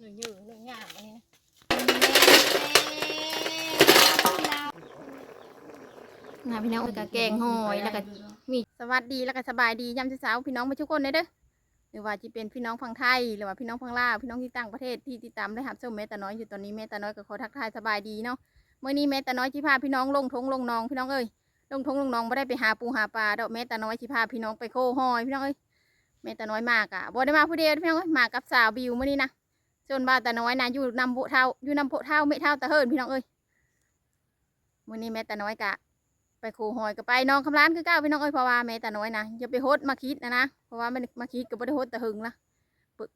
หนูยืนหนูหยาบอันนี้นะนะพี่น้องกับแกงหอยแล้วก็มีสวัสดีแล้วก็สบายดียามเช้าๆพี่น้องไปทุกคนเลยเด้อหรือว่าจะเป็นพี่น้องพังไทยหรือว่าพี่น้องพังลาวพี่น้องที่ต่างประเทศที่ติดตามได้หับชมแม่ตาน้อยอยู่ตอนนี้แม่ตาน้อยก็ขอทักทายสบายดีเนาะเมื่อนี้แม่ตาน้อยที่พาพี่น้องลงทงลงนองพี่น้องเอ้ยลงทงลงนองไม่ได้ไปหาปูหาปลาดอกแม่ตาน้อยที่พาพี่น้องไปโคหอยพี่น้องเอ้ยแม่ตาน้อยมากอะบ่ได้มาผู้เดียวพี่น้องเอ้ยมากับสาวบิวเมื่อนี้นะ จนบ้านตาน้อยนะอยู่นำโพเท่าอยู่นำโพเท่าไม่เท่าตะเฮินพี่น้องเอ้ยมื้อนี้แม่ตาน้อยกะ ไปคูหอยก็ไปน้องคำร้านคือก้าวพี่น้องเอ้ยเพราะว่าแม่ตาน้อยนะอย่าไปโฮดมาคิดนะนะเพราะว่ามันมาคิดก็บ่ได้โฮดแตะหึงนะ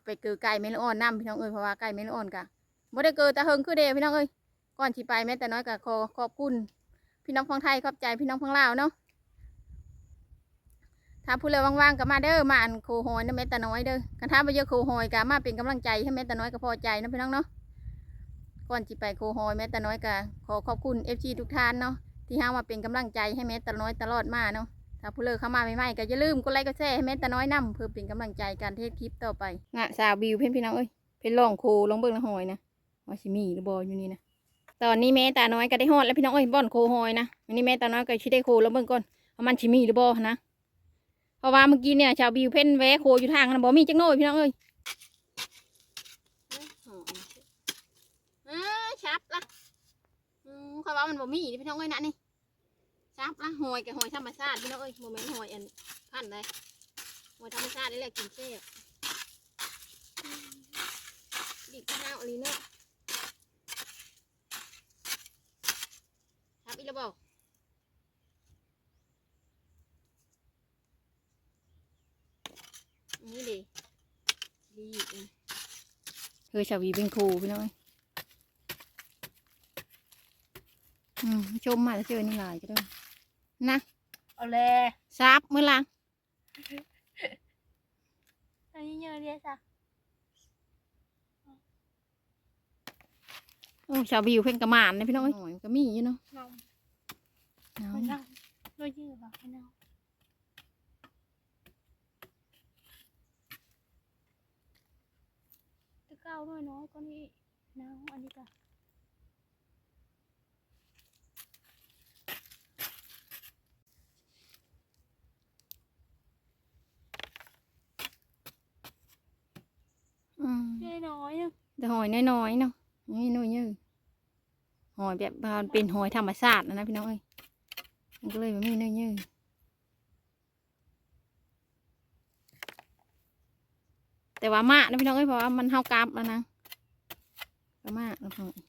ไปเกือไก่เมลอ่อนน้ำพี่น้องเอ้ยเพราะว่าไก่เมลอ่อนกะบ่ได้เกือตะหึงคือเดพี่น้องเอ้ยก่อนที่ไปแม่ตาน้อยกะขอขอบคุณพี่น้องพังไทยขอบใจพี่น้องพังลาวเนาะ ถ้าผู้เลยว่างๆก็มาเด้อมาอันโคหอยนะแม่ตาน้อยเด้อกันถ้าไปเยอะโคหอยก็มาเป็นกำลังใจให้แม่ตาน้อยก็พอใจนะพี่น้องเนาะก่อนจิไปโคฮอยแม่ตาน้อยก็ขอขอบคุณเอฟซีทุกท่านเนาะที่ห้ามาเป็นกำลังใจให้แม่ตาน้อยตลอดมาเนาะถ้าผู้เลิกเข้ามาใหม่ๆก็อย่าลืมกดไลค์กดแชร์ให้แม่ตาน้อยนำเพื่อเป็นกำลังใจการเทศคลิปต่อไปงะสาวบิวเพื่อนพี่น้องเอ้ยเพื่อนลองโคลองเบิ่งละหอยนะว่าสิมีหรือบออยู่นี่นะตอนนี้แม่ตาน้อยก็ได้ฮอดแล้วพี่น้องเอ้ยบ่อนโคฮอยนะวันนี้แม่ตาน้อยก็ชิได้โคลองเบิ่งก่อนว่ามันสิมีหรือบอนะ ราะว่าเมื่อกี้เนี่ยชาวบิวเพ่นแวะโคอยู่ทางนะบ่มีจักโน้อยพี่น้องเอ้ยอ่าชับละเขาว่ามันบ่มีนี่พี่น้องเอ้ยนะนี่ซับละหอยกับหอยธรรมชาติพี่น้องเอ้ยโมเมนต์หอยอันพันเลยหอยธรรมชาตินี่แหละกินแซ่บดิบข้าวอะไรเนาะทับอีกแล้วบ อกนี่ดิดีอีกเฮ้ยชาวีเป็นครูพี่น้องเอ้ยอืมชมมาแล้วเจอนี่หลายก็ได้นะเอาเลยซับเมื่อลังอันนี้เยอะเรียจ้ะโอ้ชาวบิวเพ่นกระหมานนะพี่น้องเอ้ยหน่อยมันก็มีอยู่เนาะน้องเอาไม่น้องโดยยืดป่ะไม่น้องตะ เก้าน้อยน้อยก็นี่น้องอันนี้ก็อืมน้อยน้อยนึงแต่หอยน้อยๆเนาะนี่น้อยเยอะหอยแบบมันเป็นหอยธรรมชาตินะนะพี่น้องเอ้ยมันก็เลยมันมีน้อยเยอะ แต่ว่ามากนะพี่น้องเอ้ยเพราะว่ามันเฮากราบแล้วนะก็มากนะพี่น้องเอ้ย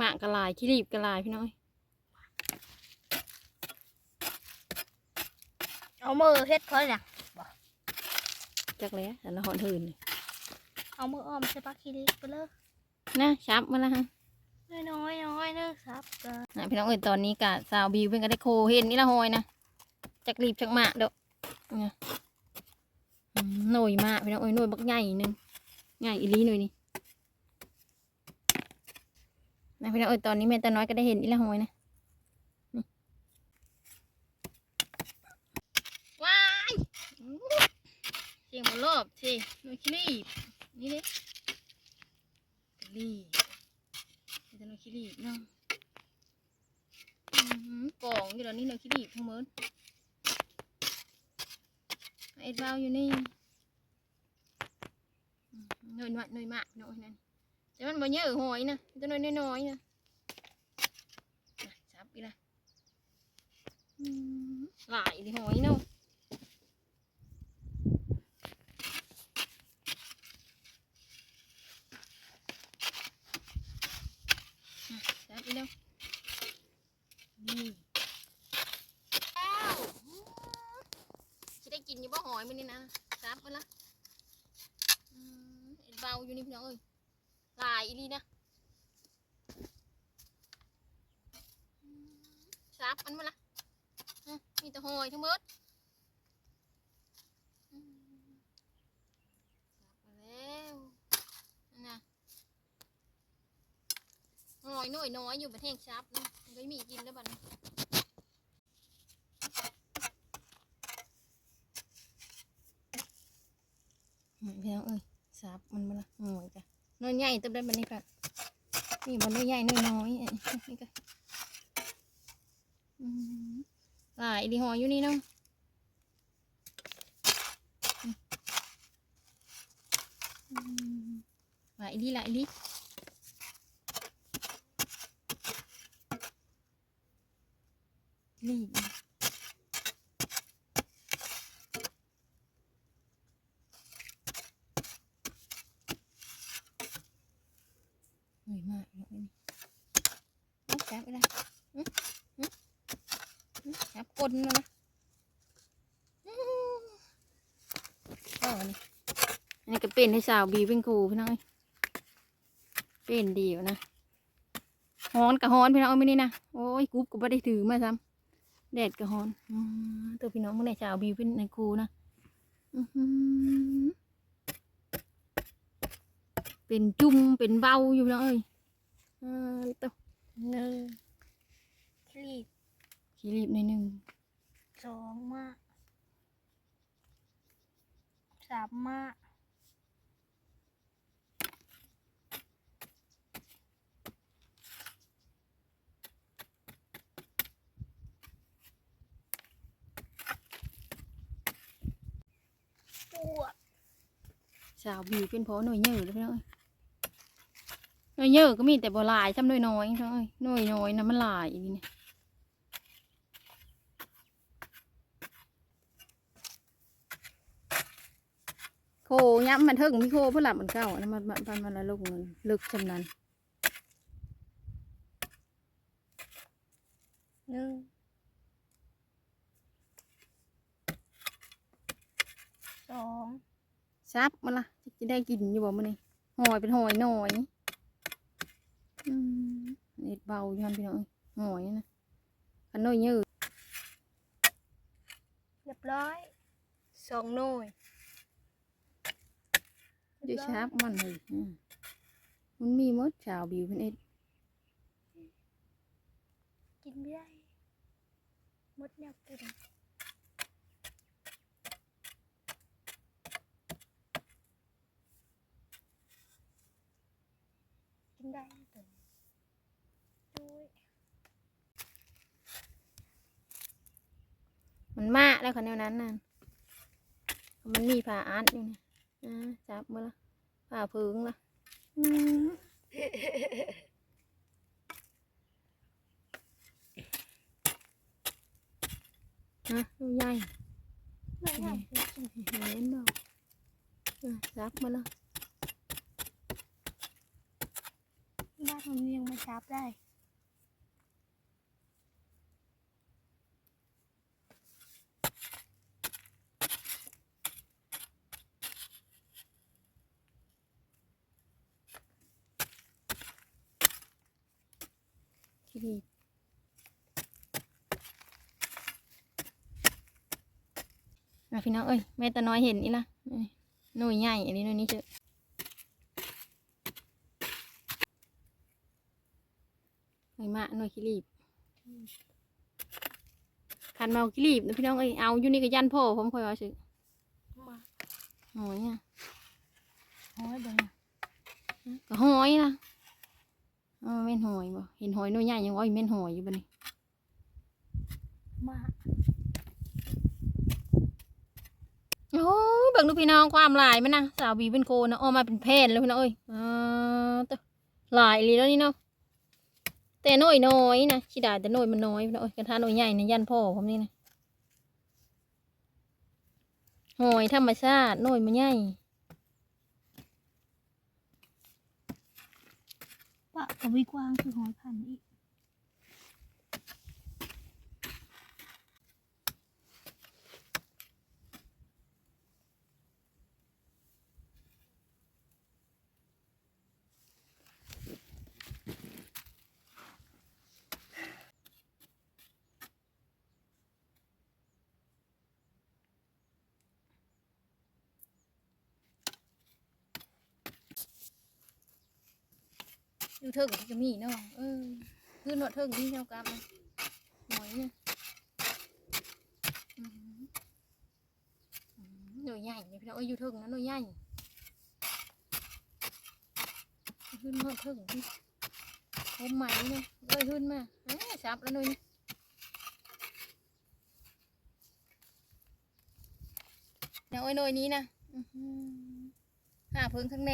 มากกระลายขี้รีบกระลายพี่น้องเอ้ยเอามือเฮ็ดเขาเนี่ยจักแล้วแต่ละหอนหืนนี่เอามืออ้อมใส่ปากคีริไปเลยนะชับมาแล้วฮะน้อยน้อยน้อยนึงครับก็นะพี่น้องเอ้ยตอนนี้กะสาวบิวเพิ่นก็ได้โคเห็นนี่ละหอยนะจักรีบจักมาเด้อเนี่ยอืม หน่อยมากพี่น้องเอ้ยหน่อยบักใหญ่หนึงใหญ่อีลีหน่อยนี่นะพี่น้องเอ้ยตอนนี้แม่ตาน้อยก็ได้เห็นนี่ละหอยนะว้ายเสียงมันรอบสิหน่อยขี้รีบนี่เด้รีบเดี๋ยวเราคิดดีเนาะหือกล่องอยู่แล้วนี่เราคิดดีทั้งหมด ไอ้เบาอยู่นี่อืมหน่อยหน่อยหน่อยมากหน่อยนั่นแต่มันบ่เยอะหอยนะตัวน้อยน้อยๆนะน่ะจับอีกละอืมหลายดิหอยเนาะจับอีกแล้วนี่แล้วจะได้กินอยู่บ่หอยมันนี่นะจับมันละอืมเอ็ดเบาอยู่นี่พี่น้องเอ้ยหลายอีนี่นะอืมจับมันมาละอืม ยทั้งหมดอืมจับมาแล้วนั่นนะน้อยน้อยน้อยอยู่ประเทศซับนะมันก็มีกินแล้วบัดนี้อืมพี่น้องเอ้ยสับมันมาละหอยจ้ะน้อยใหญ่เติมได้บันนี้ค่ะนี่บนน้อยใหญ่น้อยน้อยอันนี้นี่ก็อืม หลายดีหออยู่นี่เนาะหลายดีหลายดีรีบ เหนื่อยมากเลยนี่เอาจับไปเลยอื้ออื้ออื้อจับกลนมานะอื้อเอาอันนี้อันนี้ก็ เป็นให้สาวบีเป็นครูพี่น้องเป็นดีอยู่นะฮ้อนกับฮ้อนพี่น้องไม่นี่นะโอ้ยกรุ๊บก็ไม่ได้ถือมาซ้ำแดดกับฮ้อนอตัวพี่น้องเมื่อไหร่สาวบีเป็นในครูนะเป็นจุ่มเป็นเบาอยู่น้องเอ้ยตัวหนึ่งคลีปขี้รีบในอหนึ่งสองมาสามมา ปวดสาวบิวเป็นเพราะหน่วยเยอะเลยพี่น้อยหน่วยเยอะก็มีแต่บ่ลายจำหน่วยน้อยพี่น้อยหน่วยน้อยนะมันลายนี่โคย้ำมันเทิงมีโคเพื่อหลับมันเก้านะมันมันมันมันละลูกเงินลึกจำนั้นหนึ่ง องซับมันละจะได้กินอยู่บ่มันนี่หอยเป็นหอยน้อยอืมเน็ดเบาอยู่ฮันพี่น้องเอ้ยหอยนะขันหน่วยเยอะเรียบร้อยสองหน่วยเดี๋ยวชับมันเลยอืมมันมีมดชาวบิวเป็นเอ็ดกินไม่ได้มดเนี่ยกินกินได้ตัวนี้ด้วย มันมาก แล้วคนแนวนั้นน่ะมันมีผ่าอาร์ตอยู่นะอ่าจับมาละผ่าเพิงละอืมฮะดูใหญ่ไม่ได้กินเห็นบ่อะจับมาละบ้านผมยังมาชับได้ ขี้ดีอะพี่น้องเอ้ยแม่ตาน้อยเห็นนี่ละนี่หน่วยใหญ่อันนี้หน่วยนี้เจอหน่วยมะหน่วยขี้รีบขันเมาขี้รีบนะพี่น้องเอ้ยเอาอยู่นี่ก็ยันพ่อผมคอยว่าสิมาหอยอะโอ้ยเบิ่งก็หอยนะ เออแม่นหอยบ่เห็นหอยหน่วยใหญ่ยังว่าอีแม่นหอยอยู่บ่นี่มาโอ้ยเบิ่งดูพี่น้องความหลายมันนะสาวบีเป็นโคนะออกมาเป็นแผ่นเลยพี่น้องเอ้ยอ่าตัวหลายเลยแล้วนี่เนาะแต่น้อยน้อยนะชิดาแต่น้อยมันน้อยพี่น้องเอ้ยกระทะน้อยใหญ่นะยันพ่อผมนี่นะหอยธรรมชาติน้อยมันใหญ่ ปะกับวิกวางคือหอยพันอีก เทิงจะมีเนาะเออคือหนวดเทิงนี่เท่ากับหน่อยเนี่ยหน่วยใหญ่เนี่ยพี่น้อเอ้ยอยู่เทิงนะหน่วยใหญ่ขึ้นหนวดเทิงพี่โอ้ใหม่เนี่ยเอ้ยขึ้นมาเอ้ยสับแล้วหน่อยนี่ยหน่อยนี้นะห้าเพิ่งข้างใน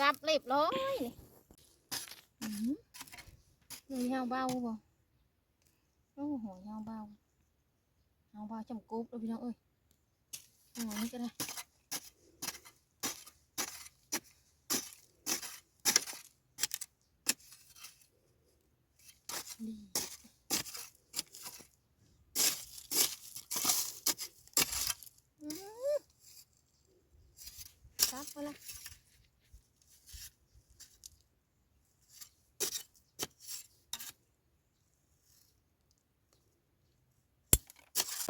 ซับเรียบร้อยอื้อหือหน่อยเฮาเบาบ่โอ้โหเฮาเบาเฮาเบาจำกุ๊บเลยพี่น้องเอ้ยโอ้นี่ก็ได้ดีอืมครับมาละ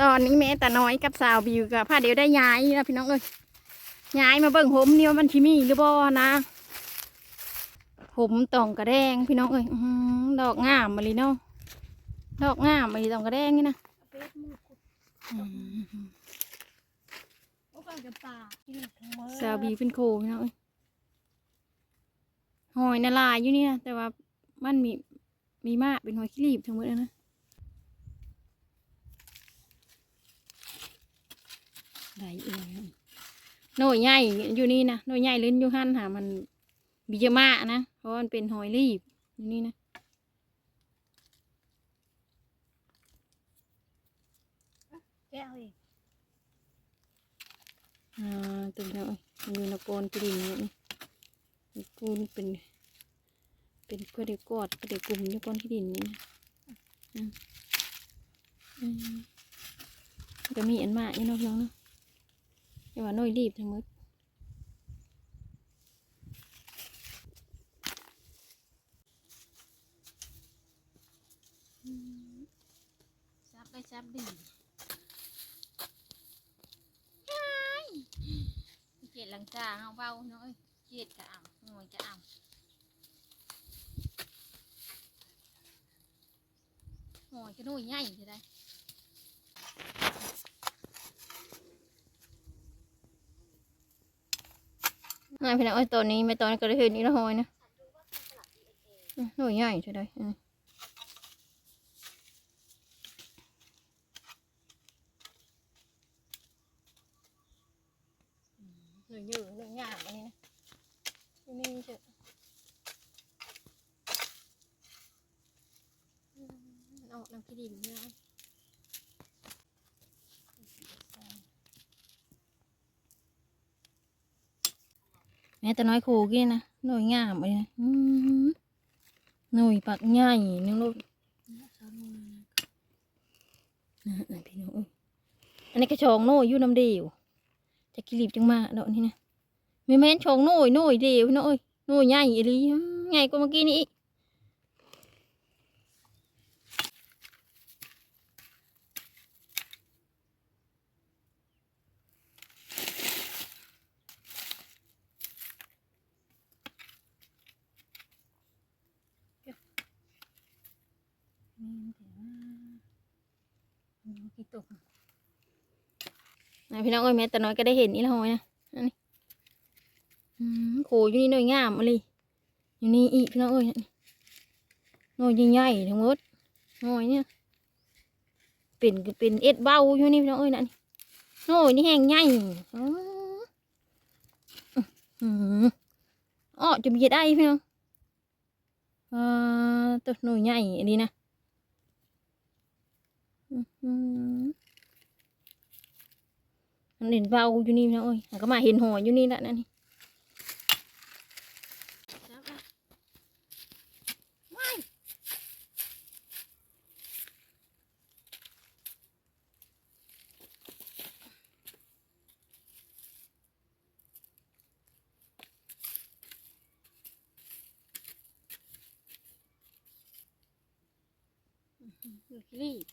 ตอนนี้แม่แต่น้อยกับสาวบิวกับผ้าเดี๋ยวได้ย้ายนะพี่น้องเอ้ยย้ายมาเบิ่งผมนี่ว่ามันชิมีหรือบ่นะผมตองกระแดงพี่น้องเอ้ยอดอกงามมาเลยเนาะดอกงามมาเลยตองกระแดงนี่นะสาวบีเป็นโคพี่น้องเอ้ยหอยนาลายอยู่เนี่ยแต่ว่ามันมีมีมากเป็นหอยขี้รีบทั้งหมดเลยนะ ไหลเองหน่วยใหญ่อยู่นี่นะหน่วยใหญ่ลิ้นอยู่หันหามันบิเยอะมากนะเพราะว่ามันเป็นหอยรีบอยู่นี่นะแก้วอีกอ่าตัวนี้เอ้ยมันอยู่ในโกนกระดิ่งเนี่ยนี่นี่กูนเป็น เป็นกระเดียวกอดกระเดียวกลุ่มอยู่ก้อนที่ดินนี่นะอืมอืมก็มีอันมากนี่เนาะพี่น้องเนาะ แต่ว่าน้อยรีบทั้งหมดซับได้ซับดีเจ็ดหลังจาเอาเบาเนาะเจ็ดกะอ่ำงวยกะอ่ำงวยกระนุ่ยใหญ่จะได้ นายพี่น้องไอ้ยตัวนี้ไม่ตอนนก็ได้เห็นนี่ละหอยนะหน่วยใหญ่ใช่ไหมหน่วยยืดหน่วยหยาบอันนี้นะที่นี่เถอะอืมมันออกน้ำขี้ดินนี่นะแม่แต่น้อยคูกี้นะหน่วยงามเลยนะหน่วยปักใหญ่นึงลูกนะอะพี่น้องเอ้ยอันนี้กระชองโน่อยู่น้ำเดียวจะกิรีบจังมาดอกนี้นะไม่แม่นชองโน่ยโน่ยเดียวน้อยโน่ยใหญ่เลยใหญ่กว่าเมื่อกี้นี้ ตกนะพี่น้องเอ้ยแม่แต่น้อยก็ได้เห็นนี่ละหอยนะอันนี้โขอยู่นี่หน่อยงามมาเลยอยู่นี่อีกพี่น้องเอ้ยนี่หน่อยใหญ่ๆทั้งหมดหน่อยเนี่ยเป็นก็เป็นเอ็ดเบ้าอยู่นี่พี่น้องเอ้ยนั่นนี่หน่อยนี่แห้งใหญ่อ๋ออืมอ๋อจะมีได้พี่น้องอ่าตัวหน่อยใหญ่อันนี้นะ มมันเห็นเบาอยู่นี่นะเอ้ยมันก็มาเห็นหอยอยู่นี่แหละนั่นนี่ว้ายรีบ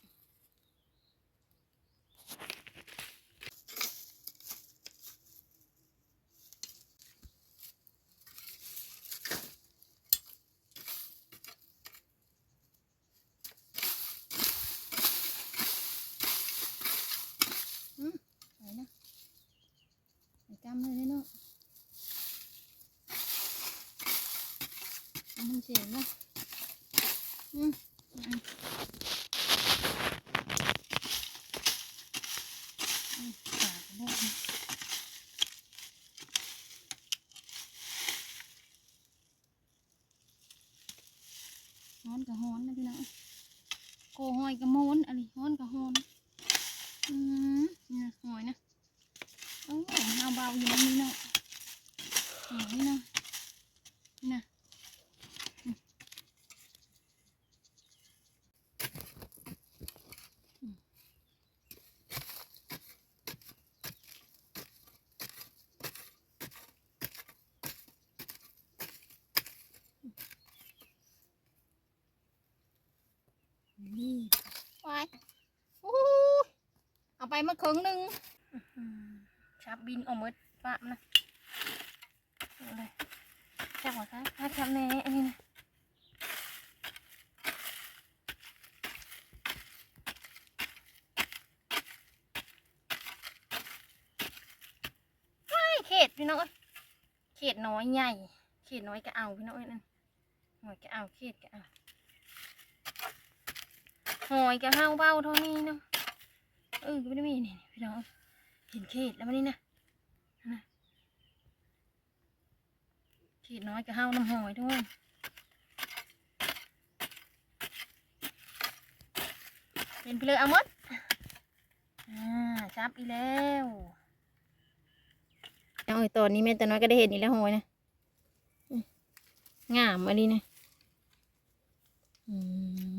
ไหนนะไหนกำเลยเนาะ เจ๋งนะอืมอืมอืมปากมันได้นะฮ้อนกับฮ้อนนะพี่น้องโกหอยกับโมนอะไรฮ้อนกับฮ้อนอืมนี่นะหอยนะโอ้ยเอาเบาอยู่นะนี่เนาะหอยเนาะนี่นะ นี่ไปโอ้ยเอาไป มาครึ่งหนึ่งชับบินออกมดปะนะเลยแค่หัวซะถ้าชับแน่อันนี้นะว้เขตพี่น้องเอ้ยเขตน้อยใหญ่ เขตน้อยก็เอาพี่น้องเอ้ยนั่นหอยก็เอาเขตก็เอาหอยกับห้าเบ้าเท่านี้เนาะ ออก็ไม่ได้มีนี่พี่น้องเห็นเขตแล้วมันนี่นะนะเขตน้อยกับห้าวน้ำหอยด้วยเห็นไปเลยเอาหมดอ่าจับอีกแล้วเอาไอ้ตอนนี้แม่แต่น้อยก็ได้เห็นอีแล้วหอยนะงามอันนี้นะอืม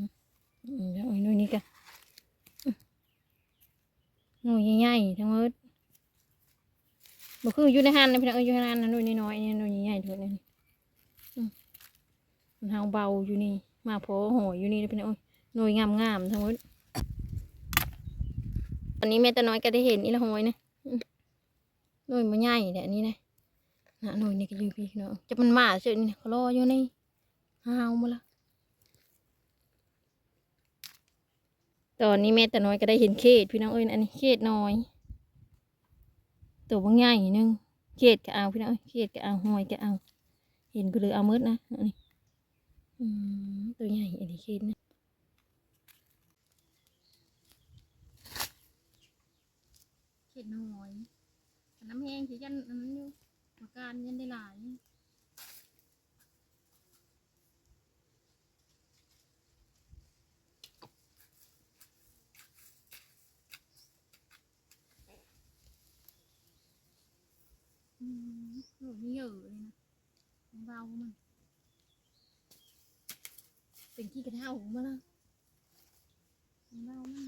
อืมแล้วไอ้นู่นนี่กัน หน่วยใหญ่ๆทั้งหมดบ่คืออยู่ในหันนะพี่น้องเอ้ยอยู่ในหันนะหน่วยน้อยๆนี่หน่วยใหญ่ๆทั้งหมดนี่อืมมันหาเบาอยู่นี่ มาโผล่หอยอยู่นี่นะพี่น้องเอ้ยหน่วยงามๆทั้งหมดตอนนี้แม่ตาน้อยก็ได้เห็นนี่ละหอยนะหน่วยมันใหญ่แหละนี่นะนะหน่วยนี่ก็อยู่พี่เนาะจะมันมาเฉยนี่เขารออยู่นี่หาวมาละ ตอนนี้แม่แต่น้อยก็ได้เห็นเขตพี่น้องเอ้ยอันนี้เขตน้อย ตัวบางใหญ่นึงเขตก็เอาพี่น้องเขตก็เอาหอยก็เอา เห็นไปเลยเอามืดนะอันนี้ตัวใหญ่อันนี้เขตนะเขตน้อยน้ำแห้งสิยันอันนั้นอยู่อาการยันได้หลาย อืมโหนี่เยอะเลยนะของเบามัน เป็นขี้กระเท่ามาละของเบามัน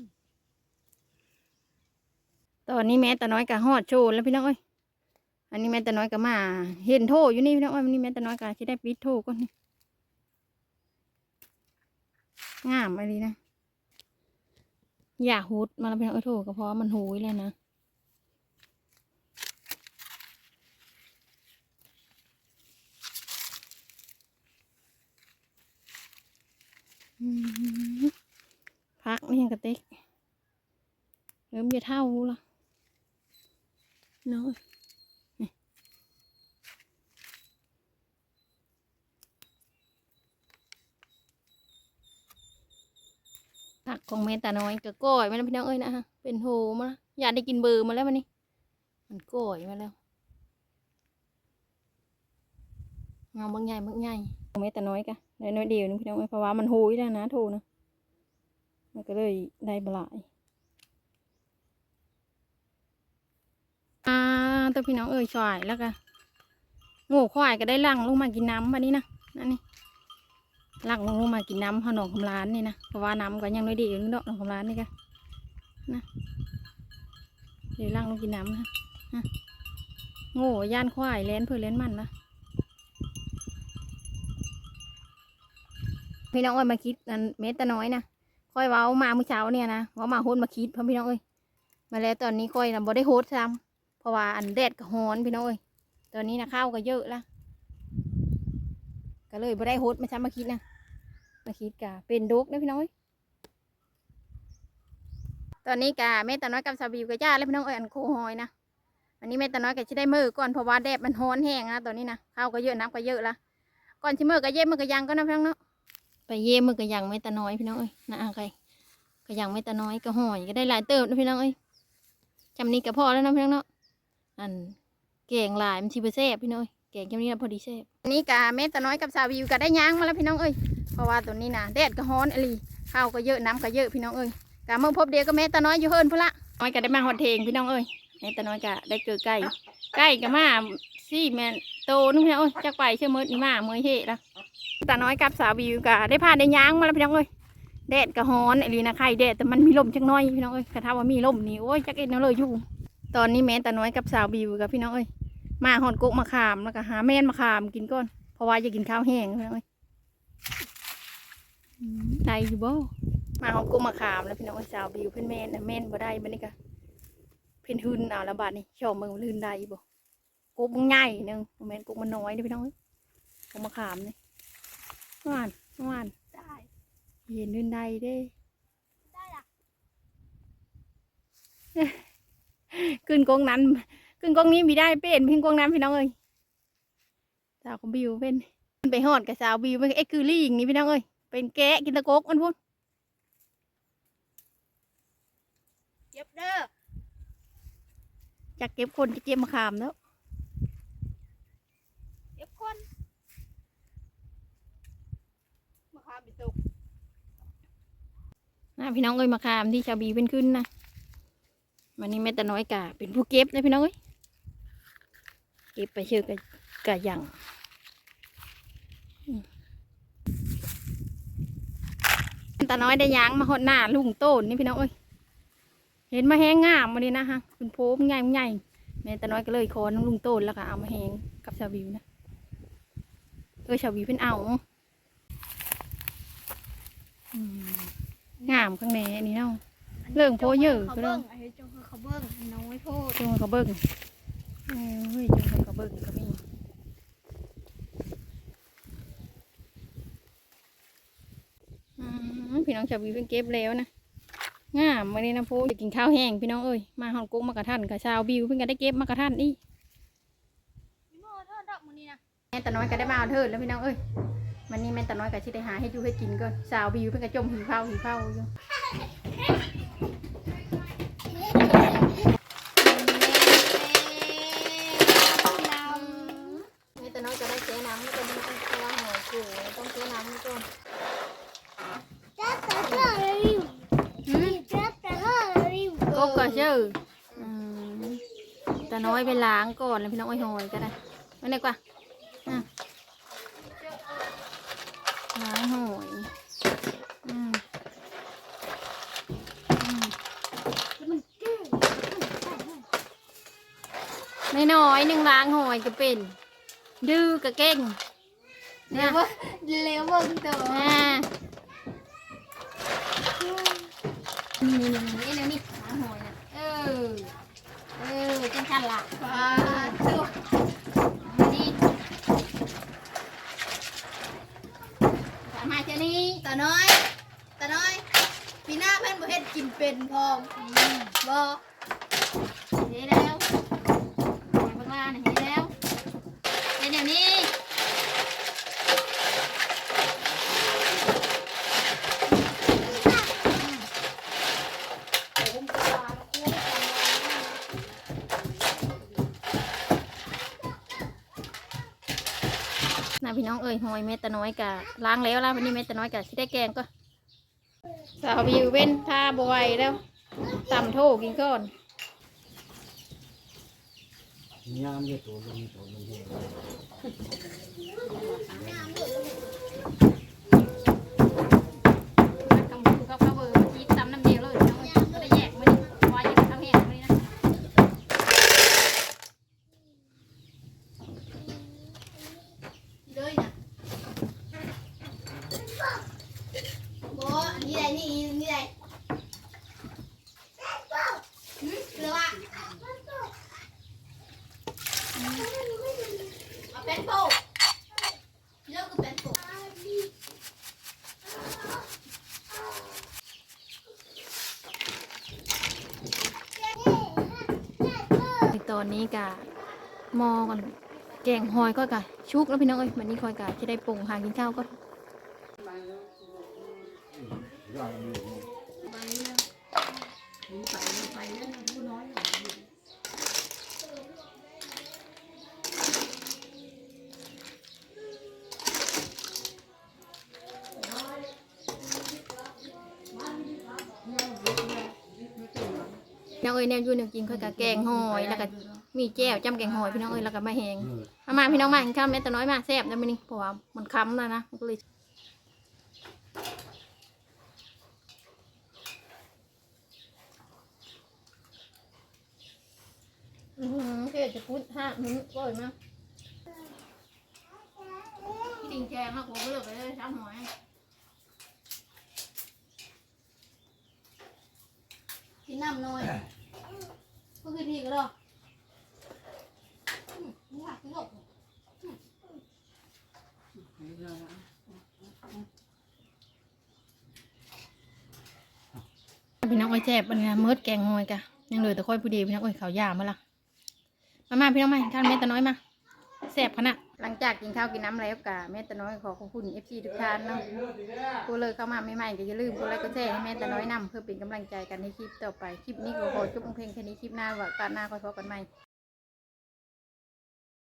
ตอนนี้แม่ตาน้อยกะฮอดโชว์แล้วพี่น้องเอ้ยอันนี้แม่ตาน้อยกะมา เห็นโทอยู่นี่พี่น้องเอ้ยวันนี้แม่ตาน้อยกะที่ได้ปิดโทก่อนนี่งามอะไรนะ อย่าหูดมาแล้วพี่น้องเอ้ยโทก็เพราะมันหูยแล้วนะ พักนี่กระต็กเริ่มจะเท่าละนาะนี่ผักของเมตาน้อยก็ก้อยมาแล้วพี่น้องเอ้ยนะฮะเป็นโหมาละอยากได้กินเบอร์มาแล้ววันนี้มันก้อยมาแล้วเงาบางใหญ่บางใหญ่ของเมตาน้อยกะ ได้น้อยเดียวนึงพี่น้องเอ้ยเพราะว่ามันโหยแล้วนะโทนะมันก็เลยได้บลายอ่าตัวพี่น้องเอ้ยชอยแล้วก็โง่ควายก็ได้ลังลงมากินน้ำมานี่นะนั่นนี่ลังลงลงมากินน้ำหนองคำร้านนี่นะเพราะว่าน้ำก็ยังไม่ดียู่นึกดอกหนองคำร้านนี่ก็นะเดี๋ยวลังลงกินน้ำนะนะโง่ย่านควายเล่นเพื่อเล่นมันนะ พี่น้องเอ้ยมาคิดอันเม็ดตะน้อยนะค่อยเว้ามาเมื่อเช้าเนี่ยนะเว่ามาโฮดมาคิดพ่อพี่น้องเอ้ยมาแล้วตอนนี้ค่อยนะบ่ได้โฮดซ้ำเพราะว่าอันแดดก็ฮ้อนพี่น้องเอ้ยตอนนี้นะข้าวก็เยอะละก็เลยบ่ได้โฮดมาซ้ำมาคิดนะมาคิดกะเป็นดกนะพี่น้องเอ้ยตอนนี้กะแม่ตาน้อยกับสาบีกับย่าแล้วพี่น้องเอ้ยอันโคหอยนะวันนี้แม่ตาน้อยก็จะได้มือก่อนเพราะว่าแดดมันฮ้อนแห้งนะตอนนี้นะข้าวก็เยอะน้ำก็เยอะละก่อนชิมือก็เย่มือก็ยังก็นะพี่น้องเนาะ ไปเย่มือก็ยังไม่ตาน้อยพี่น้องเอ้ยนะอะใครก็ยังไม่ตาน้อยก็ห่อยก็ได้หลายเติบนะพี่น้องเอ้ยจำนี้ก็พอแล้วนะพี่น้องเนาะอันแกงหลายมันชิบเซ่พี่น้องเอ้ยแกงจำนี้นะพอดีเซ่นนี้กะแม่ตาน้อยกับสาวิวก็ได้ย่างมาแล้วพี่น้องเอ้ยเพราะว่าตัวนี้นะแดดก็ฮ้อนอลีข้าวก็เยอะน้ำก็เยอะพี่น้องเอ้ยกะเมื่อพบเดียวก็แม่ตาน้อยอยู่เฮิรนพุ่นละน้อยก็ได้มาหอดเทงพี่น้องเอ้ยแม่ตาน้อยก็ได้เจอไก่ไก่ก็มาสี่แม่นโตนึงพี่น้องเอ้ยจักไปเชื่อมืดนี่มาเมื่อเฮละ ตาน้อยกับสาววิวกะได้พาได้ย้างมาแล้วพี่น้องเอ้ยแดดกะฮ้อนไอ้ลีนะไข่แดดแต่มันมีลมจักน้อยพี่น้องเอ้ยกระทาว่ามีลมนี่โอ้ยจักเอ็ดเนาะเลยอยู่ตอนนี้แม่ตาน้อยกับสาววิวกับพี่น้องเอ้ยมาหอนกกมะขามแล้วก็หาแม่นมะขามกินก่อนเพราะว่าจะกินข้าวแห้งพี่น้องเอ้ยได้อยู่บ่มาหอนกกมะขามแล้วพี่น้องเอ้ยสาววิวเพิ่อนแม่นแม่นบ่ได้บัดนี้ก็เพิ่อนหืนเอาละบาดนี้ชอบมึงลื่นได้บ่กกมันใหญ่หนึงแม่นกกมันน้อยเด้อพี่น้องเอ้ยกกมะขามนี่ หวานหวานได้เย็นด้วยใดเด้ได้ละขึ้นกองนั้นขึ้นกองนี้มีได้เป็นพิงกองนั้นพี่น้องเอ้ยสาวของบิวเป็นไปหอดกับสาวบิวเป็นเอ็กซ์คือลี่อย่างนี้พี่น้องเอ้ยเป็นแกะกินตะโกกมันพูดเก็บเด้อจากเก็บคนจะเก็บมะขามแล้ว เก็บคนมาข้ามไปตุก นะ พี่น้องเอ้ยมะขามที่ชาวบีเป็นขึ้นนะวันนี้แม่ตาน้อยกะเป็นผู้เก็บนะพี่น้องเอ้ยเก็บไปเชื่อกะกะยังอืมตาน้อยได้ยางมาหดหน้าลุงโต้นนี่พี่น้องเอ้ยเห็นมาแห้งงามมาดีนะฮะคุณโพมนใหญ่มันใหญ่แม่ตาน้อยก็เลยคอน้ำลุงโต้นแล้วก็เอามาแห้งกับชาวบิวนะเออชาวบิวเป็นเอาอืม งามข้างในอันนี้เนาะเรื่องโพเยอะก็เขาได้เบิ้งไอ้จงเขาเบิ้งน้องไม่พูดจงเขาเบิ้งเออเฮ้ยจงเขาเบิ้งก็มีอืมพี่น้องชาวบีเป็นเก็บแล้วนะงามวันนี้นะพูจะกินข้าวแห้งพี่น้องเอ้ยมาฮอนกุ๊กมากระทันกับชาวบิวเพิ่งก็ได้เก็บมากระทันอีพี่โม่เธอดอกมันนี่นะแม่ตาน้อยก็ได้มาเอาเถิดแล้วพี่น้องเอ้ย วันนี้แม่ตาน้อยก็ชิได้หาให้อยู่ให้กินก่อนสาวบิวเพิ่งก็จมหิวข้าหิวข้าอยู่แม่ตาน้อยก็ได้เสียน้ำแล้วก็ต้องเพราะว่าหอยกูต้องเสียน้ำให้ก่อนจับแต่เธอเลยจับแต่เธอเลยกบก็ชื่ออืมตาน้อยไปล้างก่อนแล้วพี่น้องไอ้หอยก็ได้ไม่ได้กว่าอะล้าหอยอืมไม่น้อยหนึ่งล้างหอยก็เป็น ดื้อก็เก่งเลี้เนี่ยวเลี้ยวเบิ้งตัวอ่านี่นี่นี่นี่นี่ล้างหอยนะเออ เออจังคันละว้าตัว นี่สามารถจะนี่ ตาน้อยตาน้อยปีหน้าเพื่อนบ่เฮ็ดกินเป็นพร้อมบ่ เฮ็ดแล้วเฮ็ดบักลาน่ะเฮ็ดแล้วเฮ็ดเดี๋ยวนี้ น่าพี่น้องเอ้ยหอยเม็ดตะน้อยกะล้างแล้วล่ะวันนี้เม็ดตะน้อยกะสิได้แกงก็สาววิวเว้นท่าบวยแล้วตำโถกินก่อนยามจะตัวมันตัวมันเยอะำกับข้าวเบอร์ชีตำน้ำเดียวเลยน้องก็ได้แยกมาดิวายข้าวแห้งมาดินะ เลยนะบ่อันนี้ได้นี่นี่ได้หืมเหลือวะเอาเป็นโป้เลือกคือเป็นโป้ ใน ตอนนี้กะมอกันแกงหอยก็กะชุกแล้วพี่น้องเอ้ยวันนี้คอยกะจะได้ปรุงหากินข้าวก็ แนวอยู่แนวกินคอยกะแกงหอยแล้วก็มีแจ่วจ้ำแกงหอยพี่น้องเอ้ยแล้วก็มาแหงเออมามาพี่น้องมากินข้าวแม่แต่น้อยมาแซ่บนะมื้อนี้เพราะว่ามันค้ำแล้วนะมันก็เลยอือหือเกจะพูดห้ามื้อบ่อยมากพี่ดิงแกงค่ะผมก็เลือกไปเลยช้ำหอยกินน้ำน้อย ก็คือทีก็ได้นี่ค่ะกินหกพี่น้องอ้อยแจบอันนี้มืดแกงหอยกะยังเหลือแต่ค่อยผู้เดียวพี่น้องอ้อยเขาวย่ามาละมามาพี่น้องมากินข้าวแม่แต่น้อยมาแสบขนาด หลังจากกินข้าวกินน้ำแล้วกะแม่ตาน้อยขอขอบคุณเอฟซีทุกท่านเนาะกูเลยเข้ามาใหม่ๆก็อย่าลืมกูไลค์ก็แชร์ให้แม่ตาน้อยนำเพื่อเป็นกำลังใจกันในคลิปต่อไป คลิปนี้ก็ขอจบลงเพลงแค่นี้คลิปหน้าว่าการหน้าค่อยพบกันใหม่